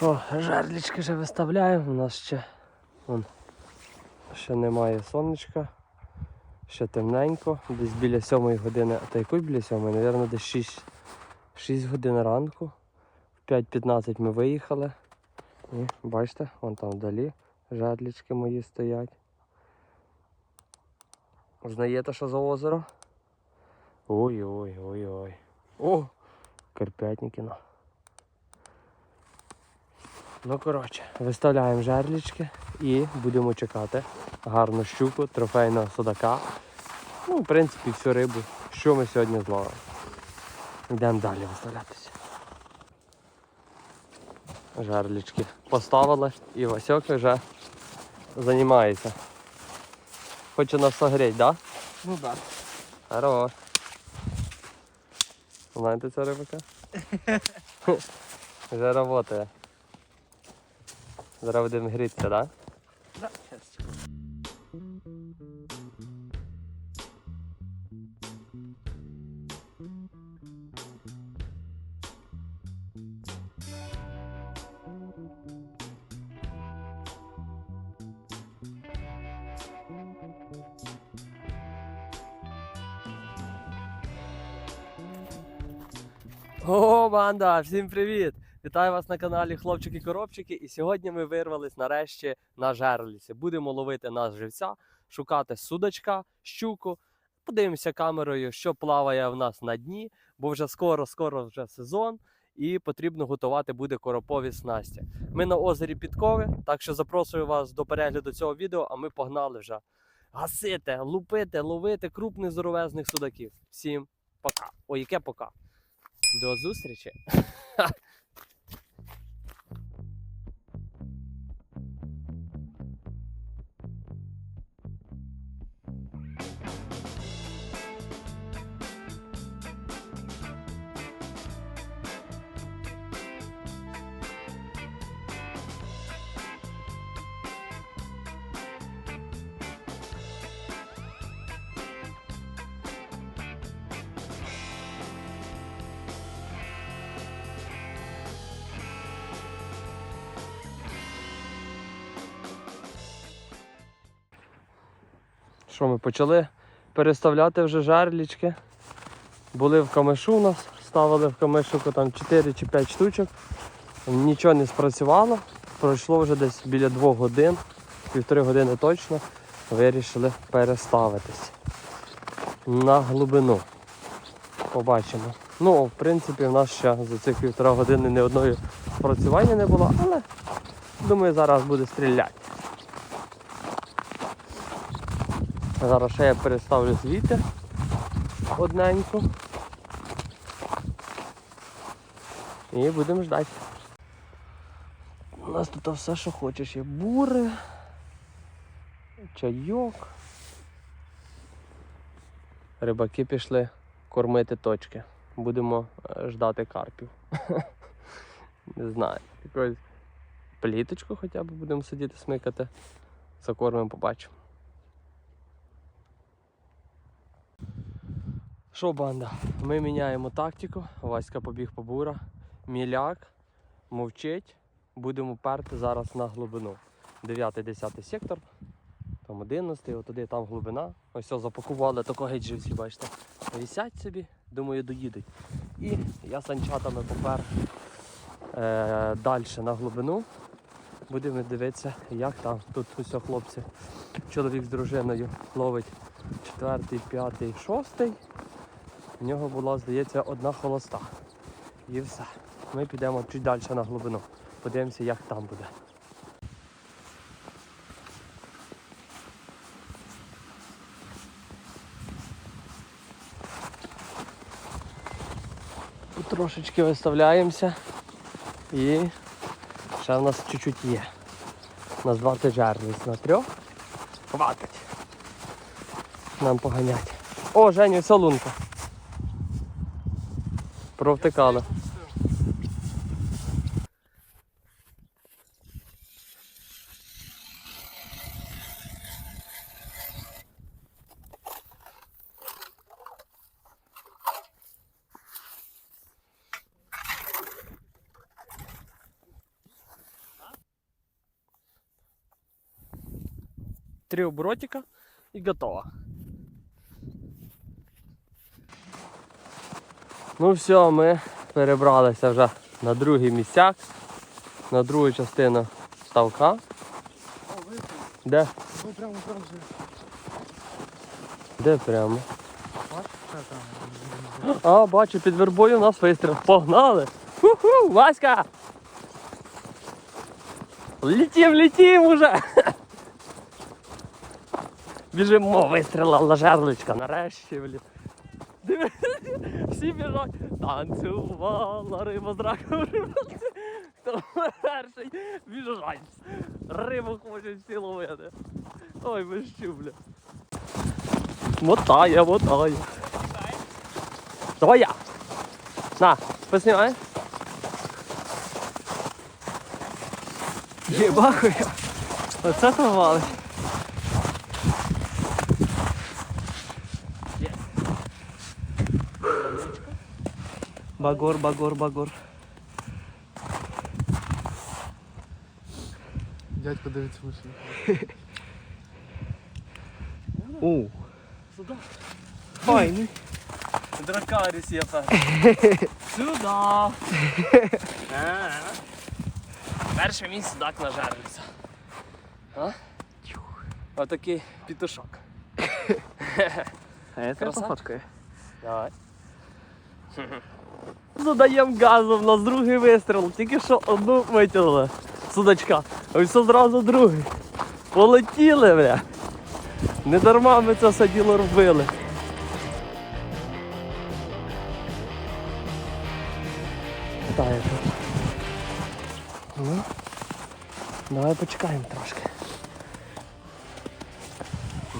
що, жерлічки вже виставляємо, у нас ще вон, ще немає сонечка, ще темненько, десь біля 7 години, а та якої біля 7, Навірно, десь 6, 6 годин ранку. В 5.15 ми виїхали. І бачите, вон там вдалі жерлічки мої стоять. Знаєте, що за озеро? Ой-ой-ой-ой. О! Карпятникіно. Ну, коротше, виставляємо жерлічки і будемо чекати гарну щуку, трофейного судака. Ну, в принципі, всю рибу, що ми сьогодні зловимо. Йдемо далі виставлятися. Жерлічки поставили і Васьок вже займається. Хоче нас согріти, так? Да? Ну так. Хорош. Знаєте ця рибака? Вже працює. Зараз будемо грітися, так? Да? Да. О, банда! Всім привіт! Вітаю вас на каналі Хлопчики-Коробчики. І сьогодні ми вирвались нарешті на жерлісі. Будемо ловити нас живця, шукати судачка, щуку. Подивимося камерою, що плаває в нас на дні, бо вже скоро-скоро вже сезон, і потрібно готувати буде коропові снасті. Ми на озері Підкови, так що запрошую вас до перегляду цього відео, а ми погнали вже гасити, лупити, ловити крупних здоровезних судаків. Всім пока. Ой, яке пока. До зустрічі. Що ми почали переставляти вже жерлічки. Були в камешу у нас, ставили в камешику там 4 чи 5 штучок. Нічого не спрацювало. Пройшло вже десь біля 2 годин, півтори години точно. Вирішили переставитись на глибину. Побачимо. Ну, в принципі, в нас ще за цих півтора години ні одної спрацювання не було, але думаю, зараз буде стріляти. Зараз ще я переставлю звідти одненьку. І будемо ждати. У нас тут все, що хочеш. Є бури, чайок. Рибаки пішли кормити точки. Будемо е, ждати карпів. Не знаю. Якусь пліточку хоча б будемо сидіти смикати. Закормимо, побачимо. Що, банда? Ми міняємо тактику. Васька побіг по бура. Міляк мовчить. Будемо перти зараз на глибину. 9-10 сектор. Там 11, от туди там глибина. Ось все, запакували тако геть бачите. Вісять собі, думаю, доїдуть. І я санчатами попер е, далі на глибину. Будемо дивитися, як там. Тут усе хлопці. Чоловік з дружиною ловить четвертий, п'ятий, шостий. В нього була, здається, одна холоста. І все. Ми підемо чуть далі на глибину. Подивимося, як там буде. Трошечки виставляємося і ще в нас чуть-чуть є. У нас 20 жерлиць на трьох. Хватить. Нам поганять. О, Женю, солунка. Провтикали. Три оборотика и готово. Ну все, ми перебралися вже на другий місцяк, на другу частину ставка. Де? ви прямо же. Де прямо? А, бачу, під вербою у нас вистріл. Погнали! Ху-ху, Васька! Летім, летім уже! Біжимо, вистрілила жерличка, нарешті, блін. Диви, всі біжать. Танцювала риба з раком. Хто перший біжать. Рибу хочуть всі ловити. Ой, ви бля. Мотає, мотає. Давай я. На, поснімай. Єбахуя. Оце то валить. Багор, багор, багор. Дядько дивиться машину. У. Сюди. Файний. Дракаріс є Сюда. Перше мій судак нажарився. А? Отакий пітушок. А я тебе пофоткаю. Давай. Задаємо газу, в нас другий вистріл. Тільки що одну витягнули. Судачка. А все зразу другий. Полетіли, бля. Не дарма ми це все діло робили. Ну, давай почекаємо трошки.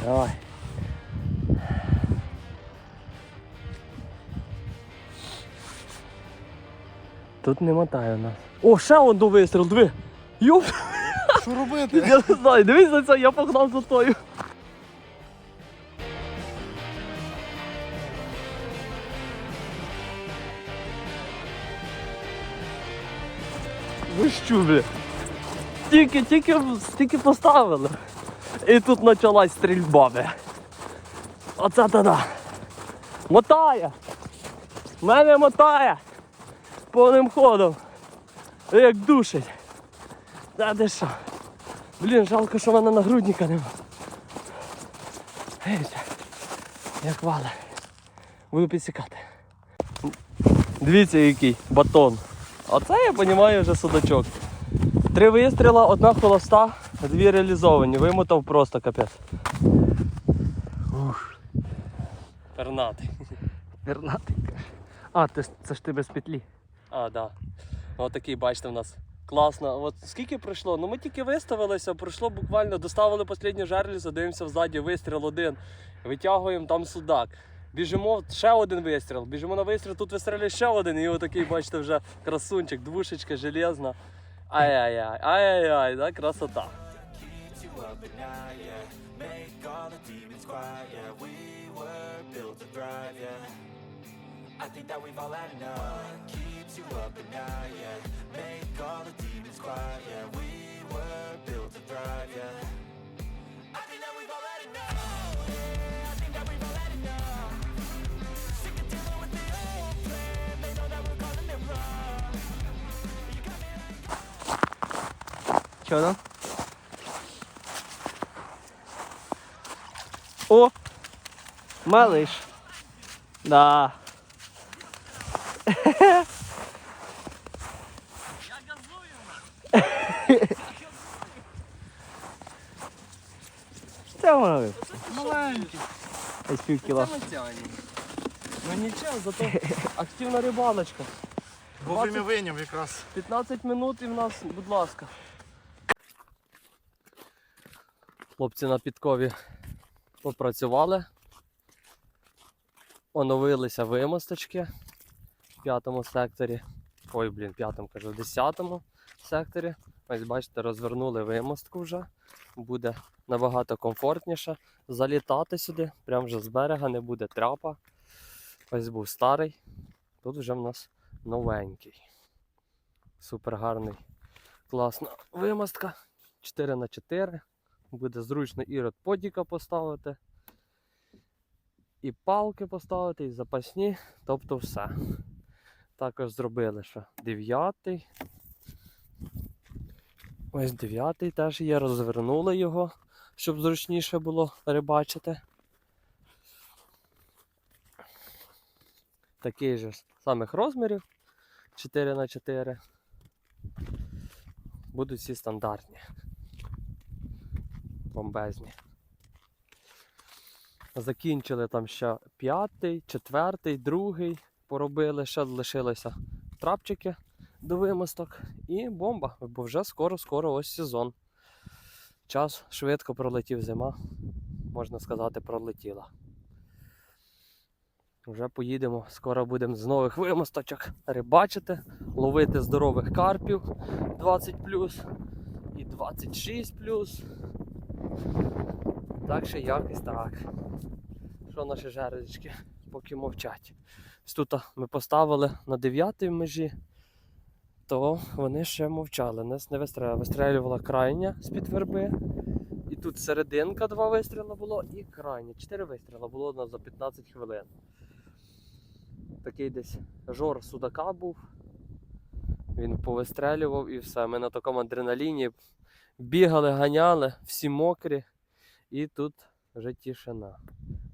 Давай. Тут не мотає у нас. О, ще он до вистріл, диви. Йоп, Що робити? я не знаю, дивись на це, я погнав за тою. Ви що, бля? Тільки, тільки, тільки поставили. І тут почалась стрільба, бля. Оце тоді. Мотає. Мене мотає. Повним ходом. Як душить. Та де що? Блін, жалко, що в мене нагрудника нема. Дивіться, як вале. Буду підсікати. Дивіться, який батон. Оце я розумію вже судачок. Три вистріла, одна холоста, дві реалізовані. Вимотав просто капець. Ух. Пернатий. Вернатий. А, це ж ти без петлі. А. Да. Ось такий, бачите, в нас класно. От скільки пройшло? Ну ми тільки виставилися, пройшло буквально, доставили останню жерлізу, дивимося взаді, вистріл один. Витягуємо там судак. Біжимо, ще один вистріл. Біжимо на вистріл, тут вистрілює ще один. І отакий, бачите, вже красунчик, двушечка железна. Ай-яй-яй, ай-яй-яй, да, красота. Make all the demons quiet, yeah. We were built to thrive, yeah. I think that we've all had enough. Keeps you up at night, yeah. Make all the demons quiet, yeah. We were built to thrive, yeah. I think that we've Малиш. Да. Це воно. Маленький. Пів кіло. Ну нічого, зато активна рибалочка. Вовремя вийняв якраз. 15 минут і в нас, будь ласка. Хлопці на підкові попрацювали. Оновилися вимосточки в п'ятому секторі. Ой, блін, п'ятому кажу, в десятому секторі. Ось бачите, розвернули вимостку вже. Буде набагато комфортніше залітати сюди, прямо вже з берега, не буде трапа. Ось був старий. Тут вже в нас новенький. Супер гарний. Класна вимостка. 4 на 4 Буде зручно і родподіка поставити, і палки поставити, і запасні, тобто все. Також зробили ще дев'ятий. Ось дев'ятий теж є, розвернули його, щоб зручніше було рибачити. Такий же самих розмірів 4 на 4 Будуть всі стандартні. Бомбезні. Закінчили там ще п'ятий, четвертий, другий. Поробили, ще лишилися трапчики до вимосток. І бомба, бо вже скоро-скоро ось сезон. Час швидко пролетів зима, можна сказати, пролетіла. Вже поїдемо, скоро будемо з нових вимосточок рибачити, ловити здорових карпів 20 і 26 Так що якось так. Що наші жеречки поки мовчать. Тут ми поставили на 9 межі, то вони ще мовчали. Нас не вистрілювала. Вистрілювала крайня з-під верби. І тут серединка два вистріли було, і крайня. Чотири вистріли було у нас за 15 хвилин. Такий десь жор судака був. Він повистрелював і все. Ми на такому адреналіні бігали, ганяли, всі мокрі. І тут вже тишина.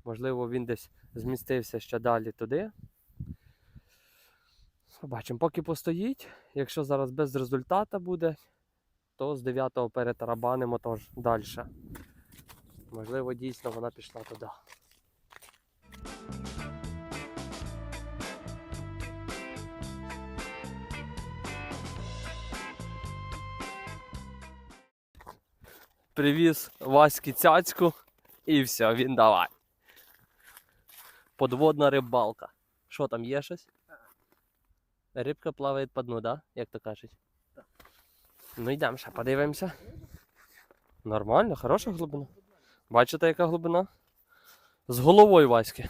Можливо, він десь змістився ще далі туди. Побачимо, поки постоїть. Якщо зараз без результату буде, то з 9-го перетарабанимо тож далі. Можливо, дійсно вона пішла туди. Привіз Васьки цяцьку і все, він давай. Подводна рибалка. Що там є щось? Рибка плаває по дну, да? Як то кажуть? Ну йдемо ще подивимося. Нормально, хороша глибина. Бачите, яка глибина? З головою Васьки.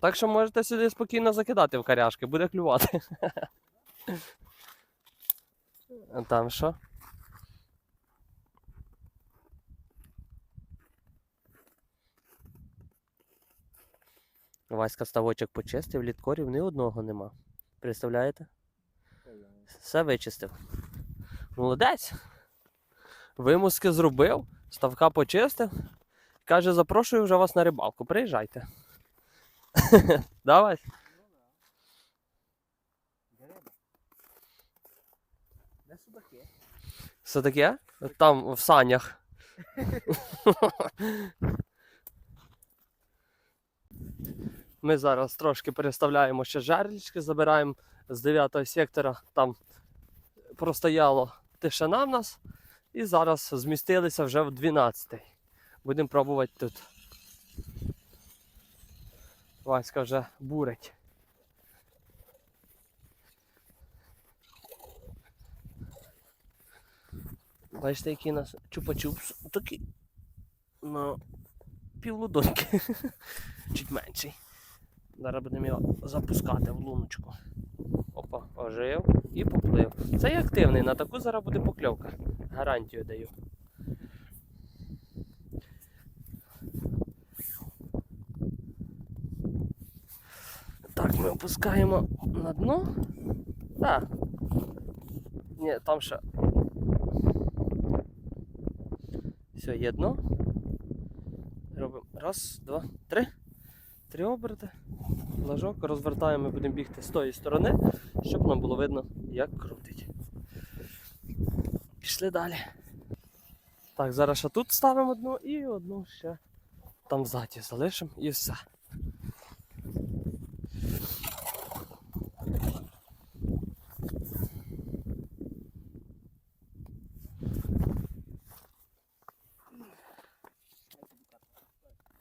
Так що можете сюди спокійно закидати в каряшки, буде клювати. А там що? Васька ставочок почистив, літкорів ні одного нема. Представляєте? Все вичистив. Молодець. Вимуски зробив, ставка почистив. Каже, запрошую вже вас на рибалку. Приїжджайте. Давай. Де? Все таке? Там в санях. Ми зараз трошки переставляємо ще жерлічки, забираємо з 9 сектора. Там простояло тишина в нас. І зараз змістилися вже в 12. Будемо пробувати тут. Васька вже бурить. Бачите, який у нас чупа-чупс. Такий. Ну, півлодоньки. Чуть менший. Зараз будемо його запускати в луночку. Опа, ожив і поплив. Це і активний, на таку зараз буде покльовка. Гарантію даю. Так, ми опускаємо на дно. Так. Ні, там ще Все, є дно. Робимо раз, два, три. Три оберти. Ложок розвертаємо, і будемо бігти з тої сторони, щоб нам було видно, як крутить. Пішли далі. Так, зараз ще тут ставимо одну і одну ще там ззаді залишимо і все.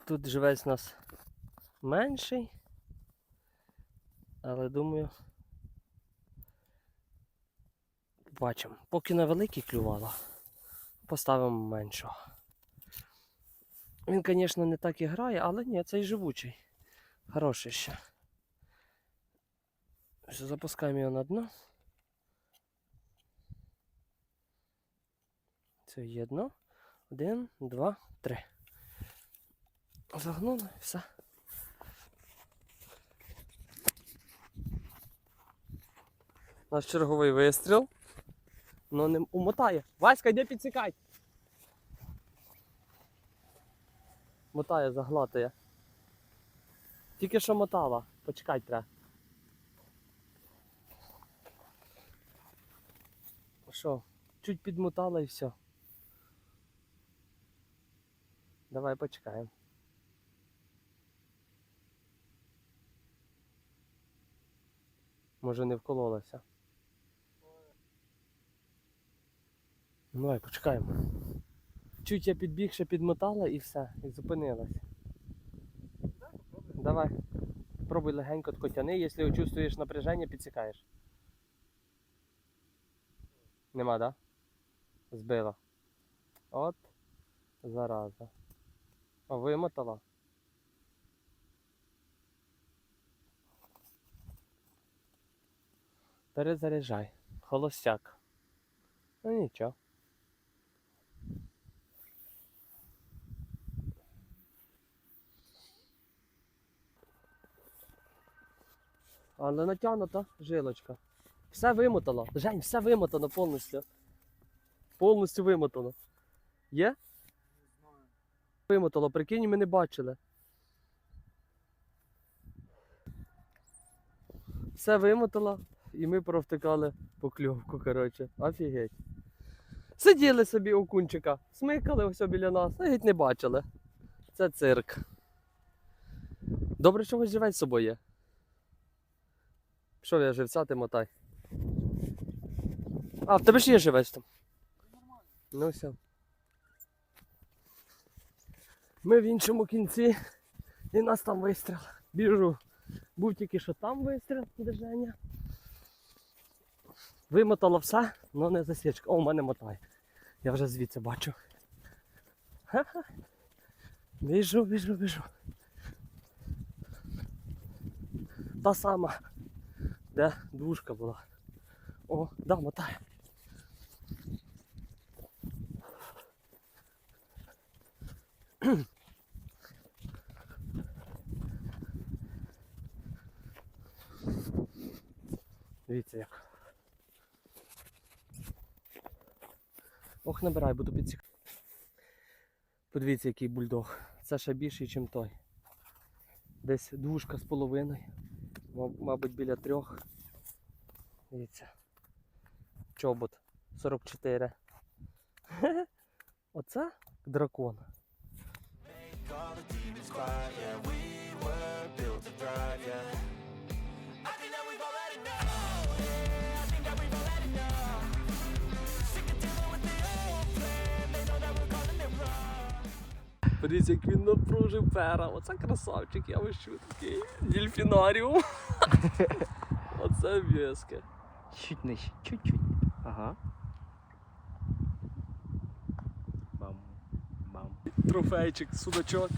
Тут живець у нас менший. Але думаю. Бачимо. Поки на великий клювало, поставимо меншого. Він, звісно, не так і грає, але ні, цей живучий. Хороший ще. Запускаємо його на дно. Це єдно. Один, два, три. Загнули, все. Наш черговий вистріл. Ну не умотає. Васька, йди підсікай. Мотає, заглатує. Тільки що мотала. Почекай треба. Що? Чуть підмотала і все. Давай почекаємо. Може не вкололася. Ну, Давай почекаємо. Чуть я підбіг, ще підмотала і все, і зупинилась. Давай. Пробуй легенько тако тяни, якщо чувствуєш напряження, підсікаєш. Нема, да? Збила. От. Зараза. О, вимотала. Перезаряджай. Холостяк. Ну нічого. Але натягнута жилочка. Все вимотано. Жень, все вимотано повністю. Повністю вимотано. Є? Вимотало, прикинь, ми не бачили. Все вимотало, і ми провтикали покльовку, коротше. Офігеть. Сиділи собі у кунчика, смикали ось біля нас, навіть не бачили. Це цирк. Добре, що живець з собою є. Що я живця, ти мотай. А, в тебе ж є живець там. Ну все. Ми в іншому кінці і нас там вистріл. Біжу. Був тільки що там вистріл де Женя. Вимотало все, але не засічка. О, у мене мотає. Я вже звідси бачу. Ха-ха. Біжу, біжу, біжу. Та сама, де двушка була. О, да, мотає. Дивіться як. Ох, набирай, буду підсік. Подивіться, який бульдог. Це ще більший, ніж той. Десь двушка з половиною. Ма- Мабуть, біля трьох. Дивіться. Чобот 44. Оце дракон. All the demons quiet, yeah, we were built to thrive, yeah. Подивіться, як він напружив пера. Оце красавчик, я вищу такий. Дельфінаріум. Оце в'язке. Чуть нижче, чуть-чуть. Ага. Бам. Бам. Трофейчик, судачок.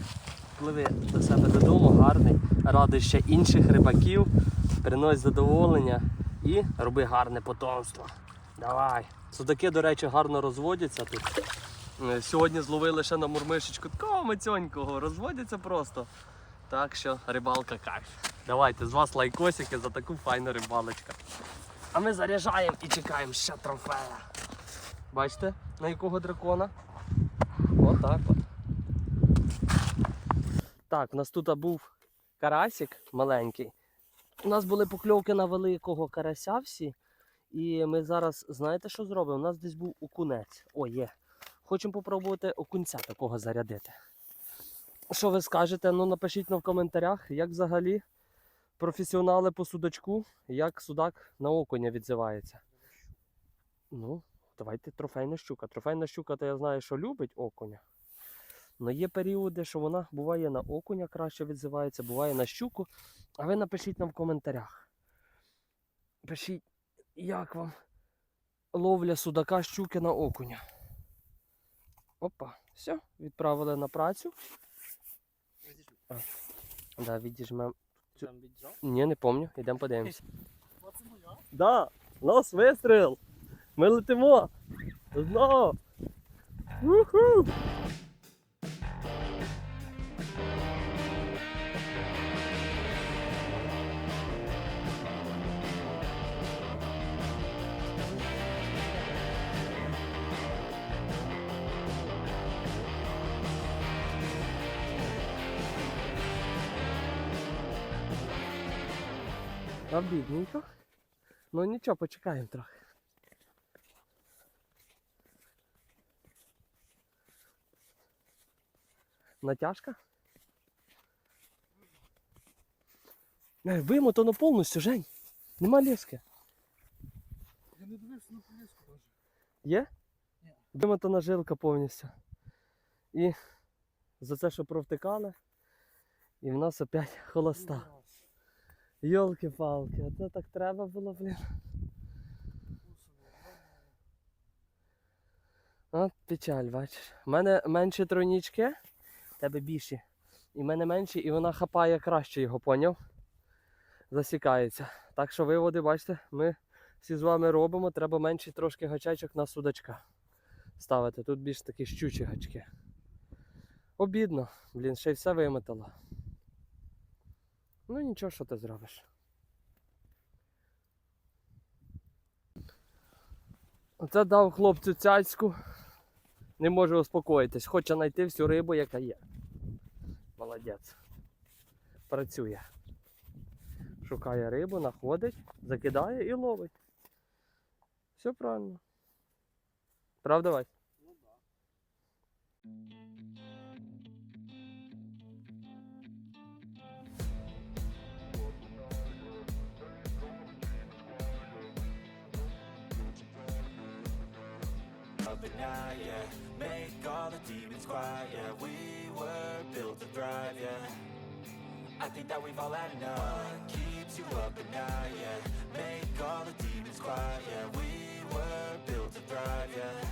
Пливи до себе додому, гарний, радуй ще інших рибаків, принось задоволення і роби гарне потомство. Давай. Судаки, до речі, гарно розводяться тут. Е, Сьогодні зловили ще на мурмишечку такого мацьонького, розводяться просто. Так що рибалка кайф. Давайте з вас лайкосики за таку файну рибалочку. А ми заряджаємо і чекаємо ще трофея. Бачите, на якого дракона? Отак от. Так, у нас тут був карасик маленький. У нас були покльовки на великого карася всі. І ми зараз, знаєте, що зробимо? У нас десь був окунець. О, є. Хочемо попробувати окунця такого зарядити. Що ви скажете? Ну напишіть нам в коментарях, як взагалі професіонали по судачку, як судак на окуня відзивається. Ну, давайте трофейна щука. Трофейна щука, то я знаю, що любить окуня. Але є періоди, що вона буває на окуня краще відзивається, буває на щуку. А ви напишіть нам в коментарях. Пишіть, як вам ловля судака щуки на окуня. Опа, все, відправили на працю. А, да, відіжмемо. Цю- Ні, не пам'ятаю, йдемо подивимося. Да, нас вистріл! Ми летимо! Знову! Уху! Обідненько. Ну нічого, почекаємо трохи. Натяжка? Вимотано повністю, Жень. Нема лески. Я не дивився на поліску навіть. Є? Ні. Вимотана жилка повністю. І за це, що провтикали, і в нас опять холоста. Йолки-палки, а це так треба було, блін. От печаль, бачиш. У мене менші тройнічки, тебе більші. І в мене менші, і вона хапає краще його, поняв? Засікається. Так що виводи, бачите, ми всі з вами робимо. Треба менший трошки гачечок на судачка ставити. Тут більш такі щучі гачки. Обідно, блін, ще й все вимотало. Ну нічого, що ти зробиш. Оце дав хлопцю цяцьку. Не може успокоїтись. Хоче знайти всю рибу, яка є. Молодець. Працює. Шукає рибу, знаходить, закидає і ловить. Все правильно. Правда, Вась? up at night, yeah Make all the demons quiet, yeah We were built to thrive, yeah I think that we've all had enough Keeps you up at night, yeah Make all the demons quiet, yeah We were built to thrive, yeah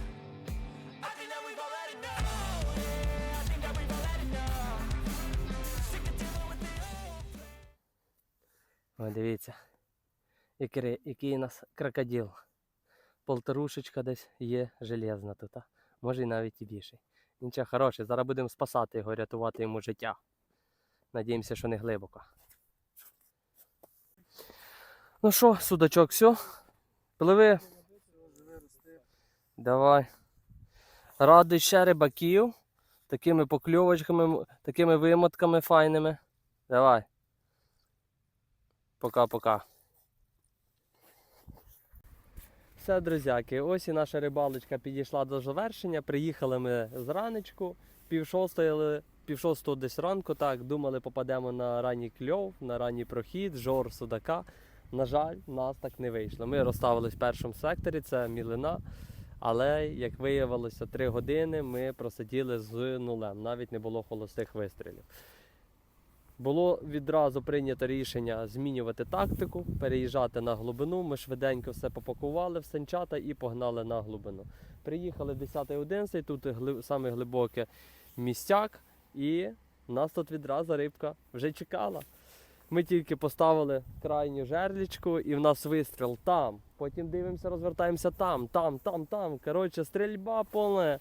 О, дивіться. Який, який у нас крокодил. Полторушечка десь є железна тут. Може і навіть і більший. Нічого хороший, зараз будемо спасати його, рятувати йому життя. Надіємося, що не глибоко. Ну що, судачок, все? Пливи. Давай. Радий ще рибаків. Такими покльовочками, такими вимотками файними. Давай. Пока-пока. Все, друзяки, ось і наша рибалочка підійшла до завершення. Приїхали ми зранечку, пів шостої, пів шостого десь ранку, так, думали, попадемо на ранній кльов, на ранній прохід, жор судака. На жаль, нас так не вийшло. Ми розставились в першому секторі, це мілина. Але, як виявилося, три години ми просиділи з нулем, навіть не було холостих вистрілів. Було відразу прийнято рішення змінювати тактику, переїжджати на глибину. Ми швиденько все попакували в санчата і погнали на глибину. Приїхали 10-11, тут гли... саме глибоке містяк, і нас тут відразу рибка вже чекала. Ми тільки поставили крайню жерлічку, і в нас вистріл там. Потім дивимося, розвертаємося там, там, там, там. Коротше, стрільба повна.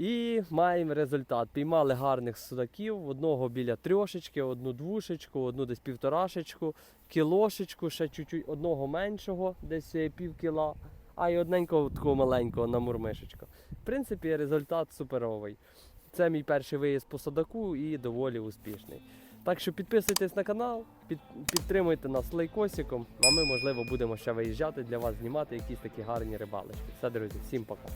І маємо результат. Піймали гарних судаків, одного біля трьошечки, одну двушечку, одну десь півторашечку, кілошечку, ще чуть-чуть одного меншого, десь е, пів кіла, а й одненького такого маленького на мурмишечку. В принципі, результат суперовий. Це мій перший виїзд по судаку і доволі успішний. Так що підписуйтесь на канал, під, підтримуйте нас лайкосиком, а ми, можливо, будемо ще виїжджати для вас знімати якісь такі гарні рибалочки. Все, друзі, всім пока.